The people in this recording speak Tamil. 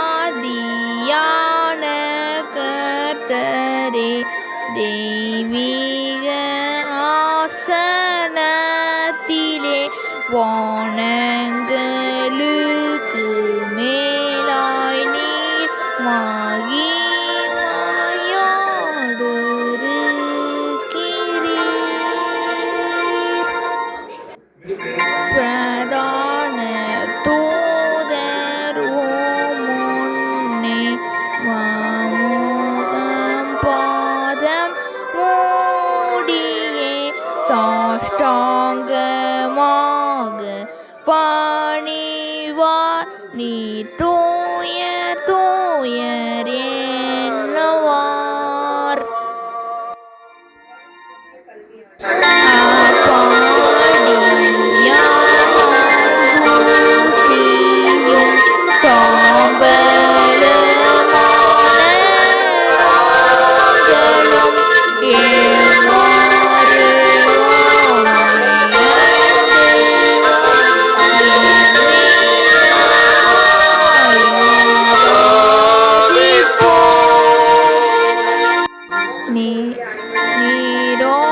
அநாதியான கத்தரே தெய்வீக ஆசனத்திலே வான சாஷ்டாங்கமாக பாணிவார் நீ தூய いろ。